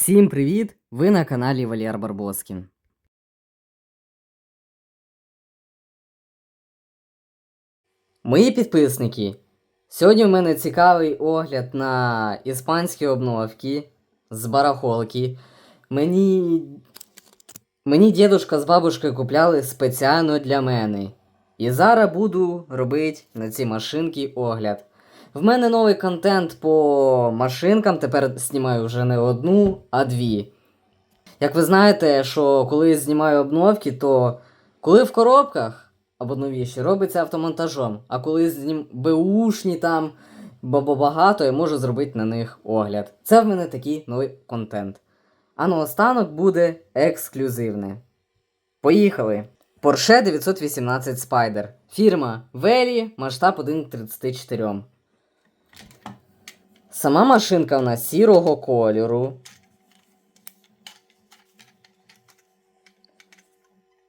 Всім привіт! Ви на каналі Валєр Барбоскін. Мої підписники. Сьогодні в мене цікавий огляд на іспанські обновки з барахолки. Мені. Мені дідушка з бабушкою купляли спеціально для мене. І зараз буду робити на ці машинки огляд. В мене новий контент по машинкам, тепер знімаю вже не одну, а дві. Як ви знаєте, що коли знімаю обновки, то коли в коробках або новіші, робиться автомонтажом, а коли знім беушні там бабо багато, я можу зробити на них огляд. Це в мене такий новий контент. А наостанок буде ексклюзивне. Поїхали! Porsche 918 Spider. Фірма Велі, масштаб 1 к 34. Сама машинка у нас сірого кольору.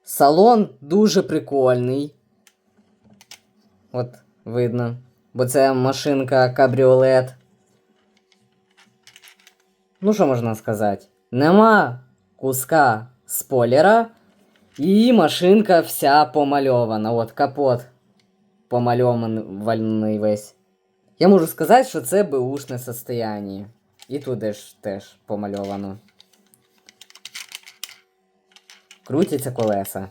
Салон дуже прикольний. От, видно. Бо це машинка кабріолет. Ну, що можна сказати? Нема куска спойлера. І машинка вся помальована. От капот помальований весь. Я можу сказати, що це беушне состояние. І туди ж теж помальовано. Крутяться колеса.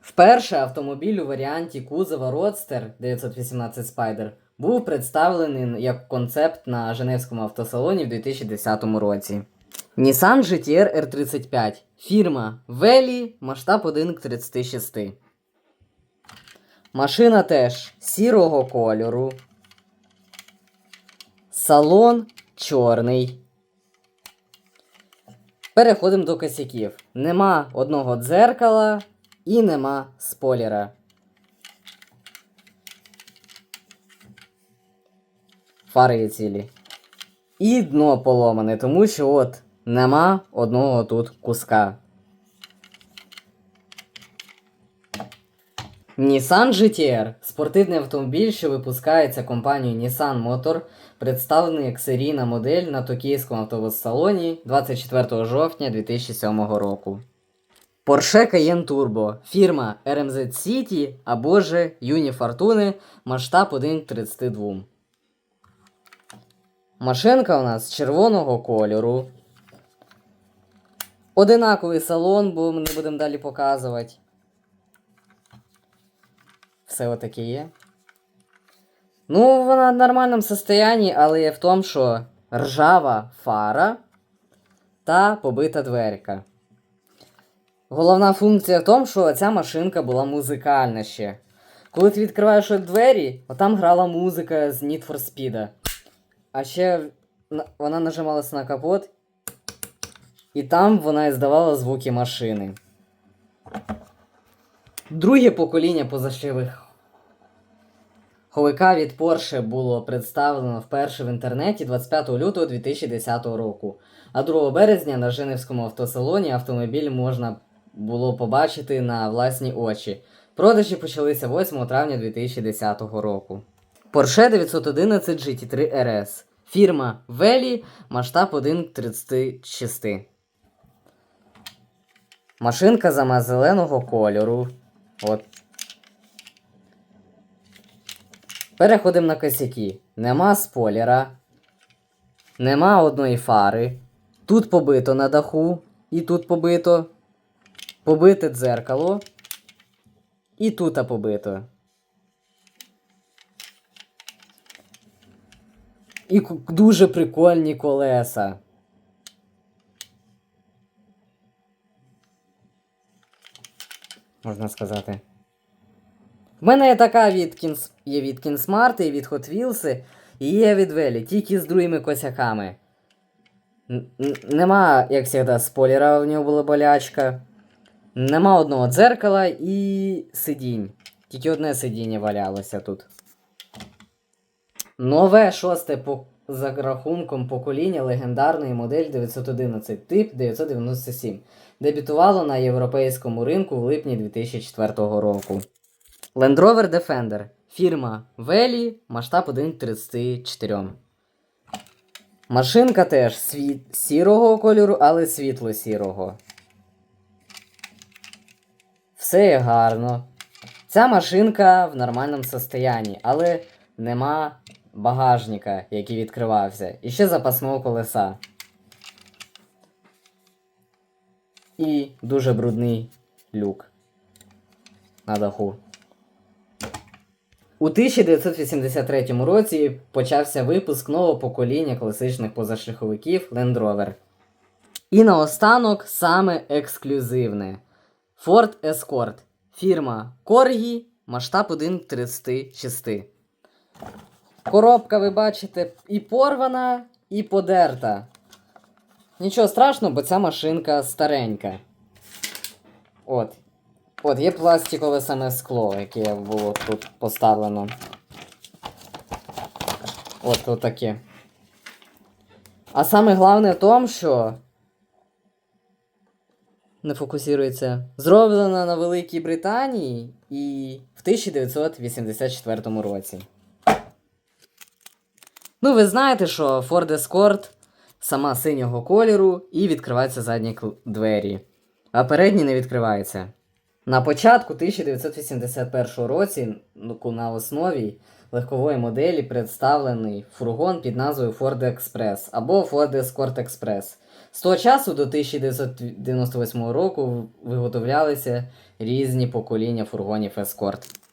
Вперше автомобіль у варіанті кузова Roadster 918 Spider був представлений як концепт на Женевському автосалоні в 2010 році. Nissan GTR R35. Фірма Велі, масштаб 1 к 36. Машина теж сірого кольору. Салон чорний. Переходимо до косяків. Нема одного дзеркала і нема спойлера. Фари є цілі. І дно поломане, тому що от нема одного тут куска. Nissan GTR спортивний автомобіль, що випускається компанією Nissan Motor, представлений як серійна модель на токійському автовоссалоні 24 жовтня 2007 року. Porsche Cayenne Turbo, фірма RMZ City або же Юні Fortune, масштаб 1 к 32. Машинка у нас червоного кольору. Одинаковий салон, бо ми не будемо далі показувати. Все отаке є. Ну, вона в нормальному состоянні, але є в тому, що ржава фара та побита дверка. Головна функція в тому, що ця машинка була музикальна ще. Коли ти відкриваєш двері, отам грала музика з Need for Speed. А ще вона нажималася на капот, і там вона здавала звуки машини. Друге покоління позашивих Ховика від Porsche було представлено вперше в інтернеті 25 лютого 2010 року, а 2 березня на Женевському автосалоні автомобіль можна було побачити на власні очі. Продажі почалися 8 травня 2010 року. Porsche 911 GT3 RS. Фірма Велі, масштаб 1 к 36. Машинка зама зеленого кольору. От. Переходимо на косяки. Нема спойлера. Нема одної фари. Тут побито на даху. І тут побито. Побите дзеркало. І тут побито. І дуже прикольні колеса. Можна сказати. В мене є така від Кінс... є від Кінсмарт, і від Hot Wheels, і є від Велі, тільки з другими косяками. Нема, як завжди, спойлера, в нього була болячка. Нема одного дзеркала і сидінь. Тільки одне сидіння валялося тут. Нове шосте по... за рахунком покоління легендарної модель 911 тип 997 дебютувало на європейському ринку в липні 2004 року. Land Rover Defender. Фірма Велі, масштаб 1 к 34. Машинка теж світ... сірого кольору, але світло-сірого. Все є гарно. Ця машинка в нормальному состоянні, але нема багажника, який відкривався. І ще запасного колеса. І дуже брудний люк на даху. У 1983 році почався випуск нового покоління класичних позашляховиків Land Rover. І наостанок саме ексклюзивне Ford Escort. Фірма Corgi, масштаб 1.36. Коробка, ви бачите, і порвана, і подерта. Нічого страшного, бо ця машинка старенька. От. От, є пластикове саме скло, яке було тут поставлено. От, от таке. А саме головне в тому, що. Не фокусується. Зроблена на Великій Британії і в 1984 році. Ну, ви знаєте, що Ford Escort сама синього кольору і відкриваються задні двері, а передні не відкриваються. На початку 1981 році на основі легкової моделі представлений фургон під назвою Ford Express або Ford Escort Express. З того часу до 1998 року виготовлялися різні покоління фургонів Escort.